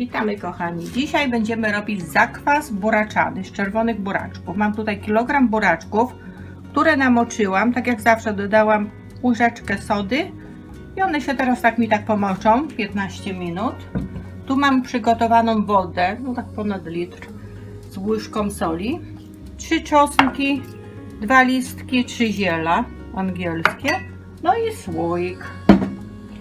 Witamy kochani. Dzisiaj będziemy robić zakwas buraczany z czerwonych buraczków. Mam tutaj kilogram buraczków, które namoczyłam. Tak jak zawsze dodałam łyżeczkę sody i one się teraz tak mi tak pomoczą 15 minut. Tu mam przygotowaną wodę, no tak ponad litr z łyżką soli. Trzy czosnki, dwa listki, trzy ziela angielskie. No i słoik.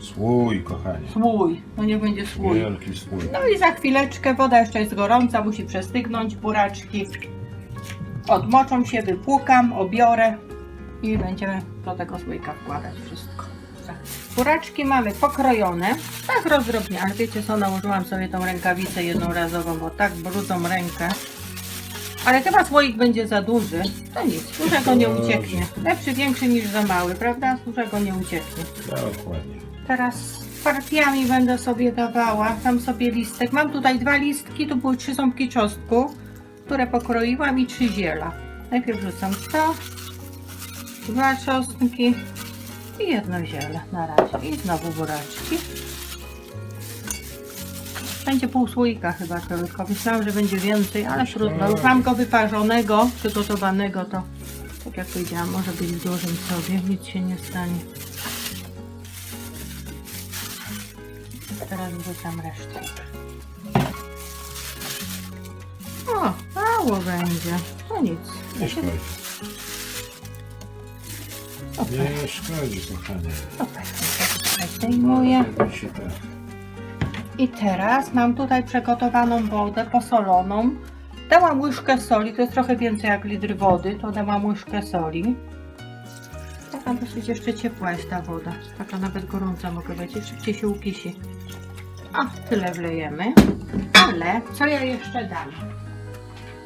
Słój, kochanie. Słój, no nie będzie słój. Wielki słój. No i za chwileczkę woda jeszcze jest gorąca, musi przestygnąć buraczki. Odmoczą się, wypłukam, obiorę i będziemy do tego słoika wkładać wszystko. Tak. Buraczki mamy pokrojone, tak rozdrobnie, ale wiecie co, nałożyłam sobie tą rękawicę jednorazową, bo tak brudzą rękę. Ale chyba słoik będzie za duży, to nic, dużego nie ucieknie. Lepszy, większy niż za mały, prawda? Dużego nie ucieknie. Dokładnie. Teraz partiami będę sobie dawała. Tam sobie listek. Mam tutaj dwa listki, tu były trzy ząbki czosnku, które pokroiłam i trzy ziela. Najpierw rzucam to, dwa czosnki i jedno ziele na razie. I znowu buraczki. Będzie pół słoika chyba tylko. Myślałam, że będzie więcej, ale trudno. Już mam go wyparzonego, przygotowanego, to tak jak powiedziałam, może być w dużym sobie, nic się nie stanie. Teraz wrzucam resztę. O, mało będzie. To nic. Nie szkodzi. Okej, Nie szkodzi, kochanie. okej. Zdejmuję. I teraz mam tutaj przygotowaną wodę posoloną. Dałam łyżkę soli, to jest trochę więcej jak litr wody, to dałam łyżkę soli. Taka dosyć jeszcze ciepła jest ta woda. Taka nawet gorąca mogę być, szybciej się ukisi. A, tyle wlejemy. Ale co ja jeszcze dam?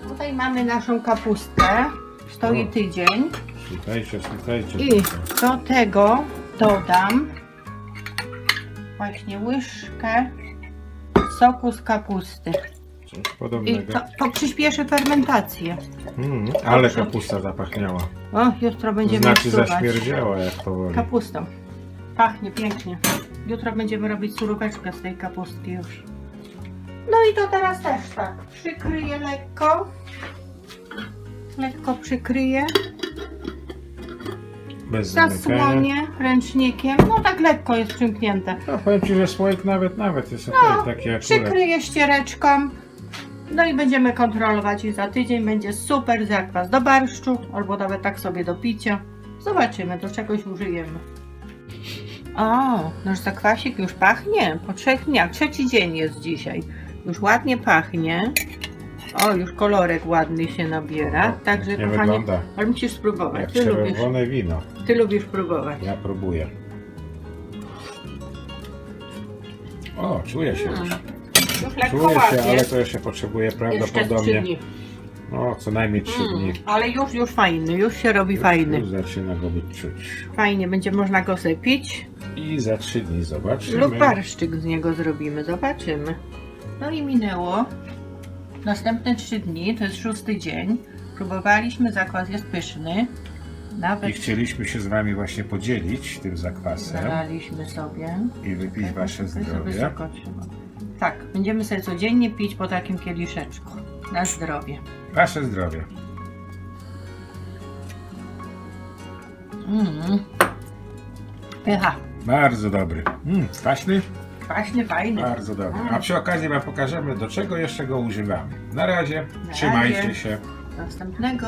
Tutaj mamy naszą kapustkę. Stoi tydzień. Słuchajcie, słuchajcie. I do tego dodam właśnie łyżkę soku z kapusty. Coś I podobnego. to, to przyspieszy fermentację. Mm, ale kapusta zapachniała. O, jutro będziemy Znaczy suwać zaśmierdziała jak powoli. kapustą. Pachnie pięknie. Jutro będziemy robić suróweczkę z tej kapustki już. No i to teraz też tak. Przykryję lekko. Lekko przykryję. Bez zamykania. Zasłonię ręcznikiem. No tak lekko jest przymknięte. No powiem Ci, że słoik nawet, nawet jest No, okej, taki akurat. Przykryję ściereczką. No i będziemy kontrolować i za tydzień będzie super zakwas do barszczu, albo nawet tak sobie do picia. Zobaczymy, do czegoś użyjemy. O, nasz zakwasik już pachnie. Po trzech dniach, trzeci dzień jest dzisiaj. Już ładnie pachnie. O, już kolorek ładny się nabiera. Także nie kochanie, wygląda. ale musisz spróbować. Jak Ty lubisz, czerwone wino. ty lubisz próbować. Ja próbuję. O, czuję się. Mm, już. Lekko Czuję się, ale to jeszcze trzy prawdopodobnie. No, co najmniej 3 Mm, dni. ale już, już fajny, już się robi fajny. Już zaczyna go być czuć. Fajnie, będzie można go sypić. I za 3 dni zobaczymy. Lub barszczyk z niego zrobimy, zobaczymy. No i minęło. Następne trzy dni, to jest szósty dzień. Próbowaliśmy, zakwas jest pyszny. I Nawet chcieliśmy się z Wami właśnie podzielić tym zakwasem zalaliśmy sobie. i wypić Wasze zdrowie. Tak, będziemy sobie codziennie pić po takim kieliszeczku. Na zdrowie. Wasze zdrowie. Mm. Pycha. Bardzo dobry. Mm, kwaśny? Kwaśny, fajny. Bardzo dobry. Mm. A przy okazji Wam pokażemy, do czego jeszcze go używamy. Na razie. Trzymajcie razie. się. Następnego.